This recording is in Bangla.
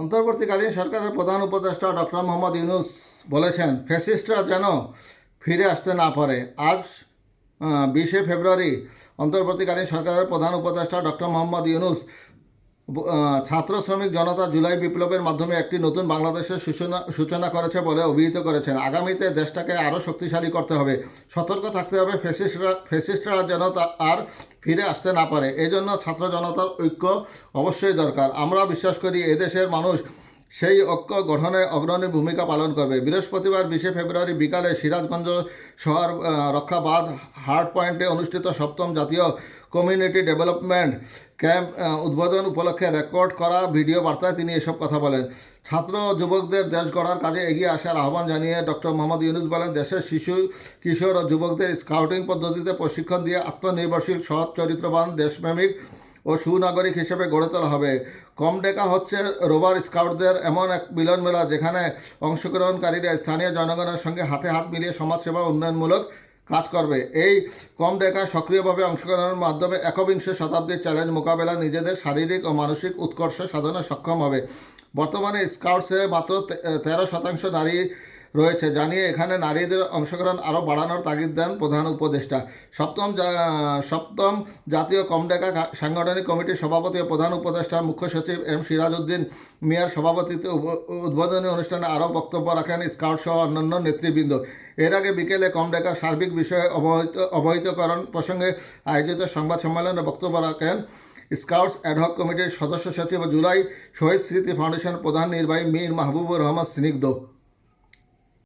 অন্তর্বর্তীকালীন সরকারের প্রধান উপদেষ্টা ডক্টর মোহাম্মদ ইউনুস বলেছেন, ফ্যাসিস্টরা যেন ফিরে আসতে না পারে। আজ বিশে ফেব্রুয়ারি অন্তর্বর্তীকালীন সরকারের প্রধান উপদেষ্টা ডক্টর মোহাম্মদ ইউনুস ছাত্র শ্রমিক জনতা জুলাই বিপ্লবের মাধ্যমে একটি নতুন বাংলাদেশের সূচনা সূচনা করেছে বলে অভিহিত করেছেন। আগামীতে দেশটাকে আরও শক্তিশালী করতে হবে। সতর্ক থাকতে হবে ফেসিস্টরা ফেসিস্টরা যেন আর ফিরে আসতে না পারে। এজন্য ছাত্র জনতার ঐক্য অবশ্যই দরকার। আমরা বিশ্বাস করি এদেশের মানুষ সেই ঐক্য গঠনে অগ্রণী ভূমিকা পালন করবে। বৃহস্পতিবার বিশে ফেব্রুয়ারি বিকালে সিরাজগঞ্জ শহর রক্ষাবাদ হার্ট পয়েন্টে অনুষ্ঠিত সপ্তম জাতীয় কমিউনিটি ডেভেলপমেন্ট ক্যাম্প উদ্বোধন উপলক্ষে রেকর্ড করা ভিডিও বার্তায় তিনি এসব কথা বলেন। ছাত্র যুবকদের দেশ গড়ার কাজে এগিয়ে আসার আহ্বান জানিয়ে ডক্টর মোহাম্মদ ইউনুস বলেন, দেশের শিশু, কিশোর ও যুবকদের স্কাউটিং পদ্ধতিতে প্রশিক্ষণ দিয়ে আত্মনির্ভরশীল, সৎ, চরিত্রবান, দেশপ্রেমিক ও সুনাগরিক হিসেবে গড়ে তোলা হবে। কম ডেকা হচ্ছে রোবার স্কাউটদের এমন এক মিলন মেলা যেখানে অংশগ্রহণকারীরা স্থানীয় জনগণের সঙ্গে হাতে হাত মিলিয়ে সমাজসেবা উন্নয়নমূলক কাজ করবে। এই কম ডেকা সক্রিয়ভাবে অংশগ্রহণের মাধ্যমে একবিংশ শতাব্দীর চ্যালেঞ্জ মোকাবেলা নিজেদের শারীরিক ও মানসিক উৎকর্ষ সাধনে সক্ষম হবে। বর্তমানে স্কাউটসে মাত্র তেরো শতাংশ নারী রয়েছে, জানিয়ে এখানে নারীদের অংশগ্রহণ আরও বাড়ানোর তাগিদ দেন প্রধান উপদেষ্টা। সপ্তম সপ্তম জাতীয় কমডেকা সাংগঠনিক কমিটির সভাপতি ও প্রধান উপদেষ্টা মুখ্য সচিব এম সিরাজউদ্দিন মিয়ার সভাপতিত্বে উদ্বোধনী অনুষ্ঠানে আরও বক্তব্য রাখেন স্কাউট সহ অন্যান্য নেতৃবৃন্দ। এর আগে বিকেলে কমডেকার সার্বিক বিষয়ে অবহিত, অবহিতকরণ প্রসঙ্গে আয়োজিত সংবাদ সম্মেলনে বক্তব্য রাখেন স্কাউটস অ্যাডহক কমিটির সদস্য সচিব জুলাই শহীদ স্মৃতি ফাউন্ডেশন প্রধান নির্বাহী মীর মাহবুবুর রহমান স্নিগ্ধ।